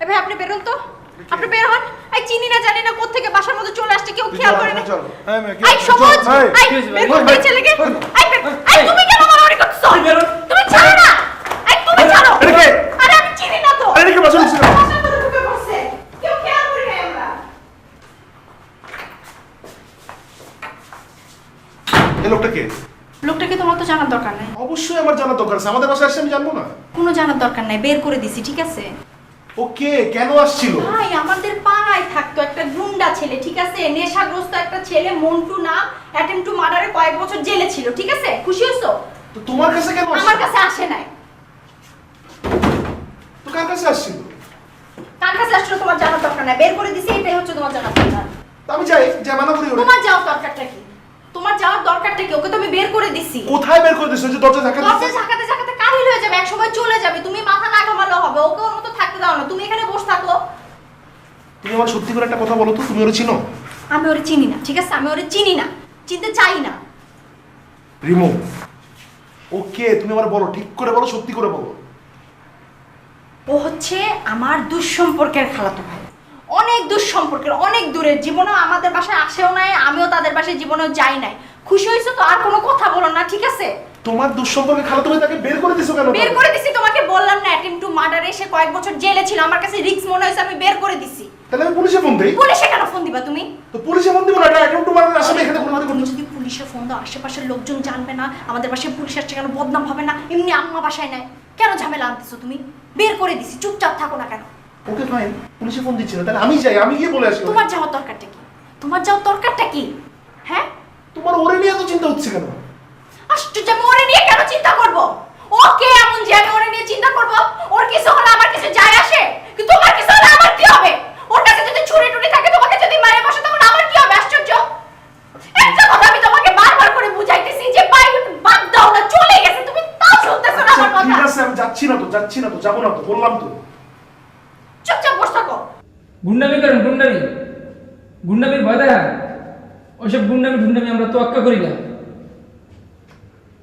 এ ভাই আপনি বেরোন তো। আপনি বের হন। এই চিনি না জানি না কোত্থেকে বাসার মধ্যে চলে আসছে কেউ খেয়াল করে না। চল। মেয়ে, কি এই হচ্ছে? এই। এই বের করতে এই ছেলেকে। এই। বের এই। তুমি কেন মারামারি করছ। তুমি ছাড়ো না। এই তুমি ছাড়ো? আরে আমি চিনি না তো। আরে কে আমরা। এই লোকটা কে? লোকটাকে তোমার তো জানার দরকার নাই। অবশ্যই আমার জানার দরকার আছে। আমাদের বাসায় আসছে আমি জানব না। কোনো জানার দরকার নাই। বের করে দিছি ঠিক আছে? ও কে? কেন আসছিল? ভাই আমাদের পাড়ায় থাকতো একটা গুন্ডা ছেলে ঠিক আছে? নেশাগ্রস্ত একটা ছেলে মন্টু না অ্যাটেম্প টু মার্ডারে কয়েক বছর জেলে ছিল ঠিক আছে? খুশি হইছো তো তোমার কাছে কেন আমার কাছে আসে নাই। তো কার কাছে আসছিল? কার কাছে আসলে তোমার জানার দরকার নাই। বের করে দিছি এটাই হচ্ছে তোমার জানার দরকার। তো আমি যাই যে মানা করি তোমার যাও দরকারটা কি? তোমার যাওয়ার দরকারটা কি? ওকে তো আমি বের করে দিছি। কোথায় বের করে দিছো? যে দরজা ধাক্কা দরজা ঝাঁকাতে ঝাঁকাতে কাহিল হয়ে যাবে? এক সময় চলে যাবে। তুমি মাথা না ঘামালেও হবে। ওকে ওর মতো থাকতে দাও না তুমি এখানে বসে থাকো। তুমি আমার সত্যি করে একটা কথা বলো তো তুমি ওরে চিনো? আমি ওরে চিনি না ঠিক আছে? আমি ওরে চিনি না চিনতে চাই না। রিমো ও কে? তুমি আমার বলো ঠিক করে বলো সত্যি করে বলো। ও হচ্ছে আমার দুঃসম্পর্কের খালাতো ভাই। অনেক দুঃসম্পর্কের অনেক দূরের জীবনেও আমাদের বাসায় আসেও নাই আমিও তাদের বাসায় জীবনেও যাই নাই। খুশি হয়েছো তো? আর কোনো কথা বলো না ঠিক আছে? তোমার দুঃসম্পর্কে খালা তুমি তাকে বের করে দিছো কেন? বের করে দিছি তোমাকে বললাম না অ্যাটেম্প টু মার্ডার এসে কয়েক বছর জেলে ছিল আমার কাছে রিস্ক মনে হয়েছে আমি বের করে দিছি। তাহলে আমি পুলিশে ফোন দেই? পুলিশে কেন ফোন দিবা তুমি? তো পুলিশে ফোন দিব না এটা অ্যাটেম্প টু মারার আসামি এখানে কোনো তুমি যদি পুলিশে ফোন দাও আশেপাশের লোকজন জানবে না আমাদের বাসায় পুলিশ আসছে কেন বদনাম হবে না এমনি আম্মা বাসায় নাই কেন ঝামেলা আনতেছো তুমি? বের করে দিছি চুপচাপ থাকো না কেন? ওকে ফাইন পুলিশে ফোন দিচ্ছি না তাহলে আমি যাই আমি গিয়ে বলে আসি তোমার যাওয়ার দরকারটা কি? তোমার যাওয়ার দরকারটা কি? হ্যাঁ? তোমার ওরে নিয়ে এত চিন্তা হচ্ছে কেন? আমি ওরে নিয়ে কেন চিন্তা করব? ও কে এমন যে আমি ওরে নিয়ে চিন্তা করব? ওর কিছু হলে আমার কিছু যায় আসে? কিন্তু তোমার কিছু হলে আমার কি হবে? ওর কাছে যদি ছুরি টুরি থাকে তোমাকে যদি মারে বসে তখন আমার কি হবে? আশ্চর্য? একটা কথা আমি তোমাকে বারবার করে বুঝাইতেছি যে বাই বাদ দাও না চলে গেছে। তুমি তাও শুনতেছো না আমার ঠিক আছে আমি যাচ্ছি না তো যাচ্ছি না তো যাব না তো বললাম তো। চুপচাপ বসে থাকো। গুন্ডামি করেন গুন্ডামি। গুন্ডামির ভয় দেখা ওইসব গুন্ডামি ঢুন্ডামি আমরা তোয়াক্কা করি না।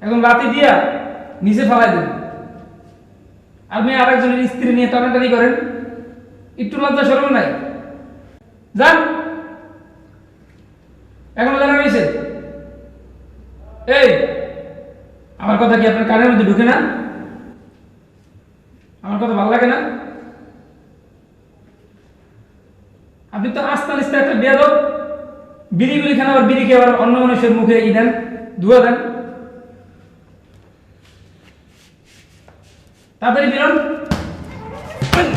এখন লাতি দিয়া নিচে ফেলাই দেন। আপনি আরেকজনের স্ত্রী নিয়ে টানাটানি করেন। একটু লজ্জা সরম নাই। যান। এখনও জানা রয়েছে এই, আমার কথা কি আপনার কানের মধ্যে ঢুকে না? আমার কথা ভালো লাগে না? আপনি তো আস্তে আস্তে একটা বেয়াদব। বিড়ি বিড়ি খান আবার বিড়ি খেয়ে আবার অন্য মানুষের মুখে ই দেন, ধুয়া দেন। তাড়াতাড়ি বেরোন এই!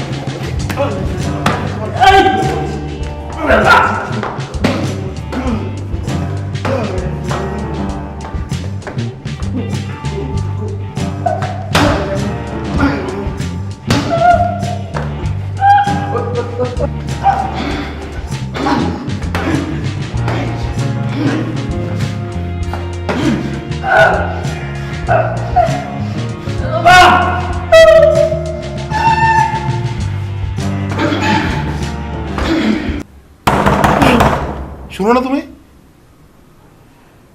শুনো না তুমি?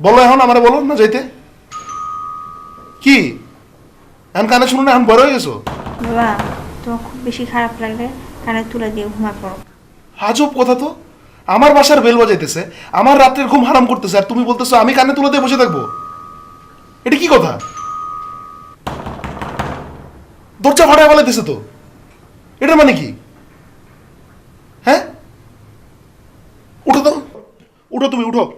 বলো এখন আমারে বলো না যাইতে। কি? এখন কানে শুনো না এখন বড় হয়ে গেছো? বাবা তোমার খুব বেশি খারাপ লাগলে কানে তুলে দিয়ে ঘুমা পড়ো। আজব কথা তো। আমার বাসার বেল বাজাইতেছে আমার রাত্রের ঘুম হারাম করতেছে আর তুমি বলতেছো আমি কানে তুলে দিয়ে বসে থাকব। এটা কি কথা? দরজা ভাড়া ফেলাইতেছে তো। এটা মানে কি হ্যাঁ উঠো তো উঠো তুমি উঠো।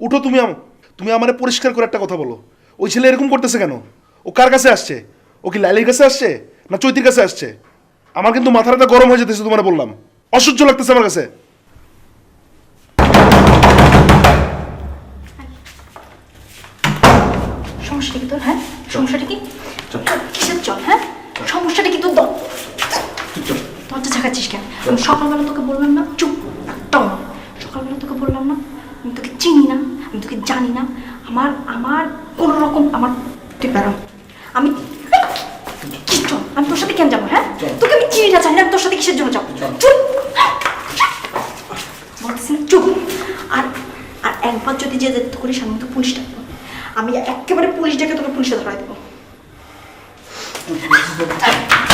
উঠো তুমি আম- তুমি আমারে পরিষ্কার করে একটা কথা বলো। ওই ছেলে এরকম করতেছে কেন? ও কার কাছে আসছে? ও কি লাইলির কাছে আসছে? না চৈতির কাছে আসছে? আমার কিন্তু মাথাটা গরম হয়ে যেতেছে তোমার বললাম। অসহ্য লাগতেছে আমার কাছে। সমস্যাটা কি তোর হ্যাঁ? সমস্যাটা কি? কিসের চল হ্যাঁ? সমস্যাটা কি তোর দরজা ঝাঁকাচ্ছিস কেন? সকালবেলা তোকে বললাম না চুপ একটাও না সকালবেলা তোকে বললাম না আমি তোকে চিনি না আমি তোকে জানি না আমার আমার কোনো রকম আমার তুই আমি কি আমি তোর সাথে কেন যাব হ্যাঁ? তোকে আমি চিনি না জানি না আমি তোর সাথে কিসের জন্য যাব। চুপ। বলতেছি না, চুপ। আর আর একবার যদি যে যেতে করিস আমি তো পুলিশ ডাকবো আমি একেবারে পুলিশ ডেকে তোকে পুলিশে ধরাই দেবো।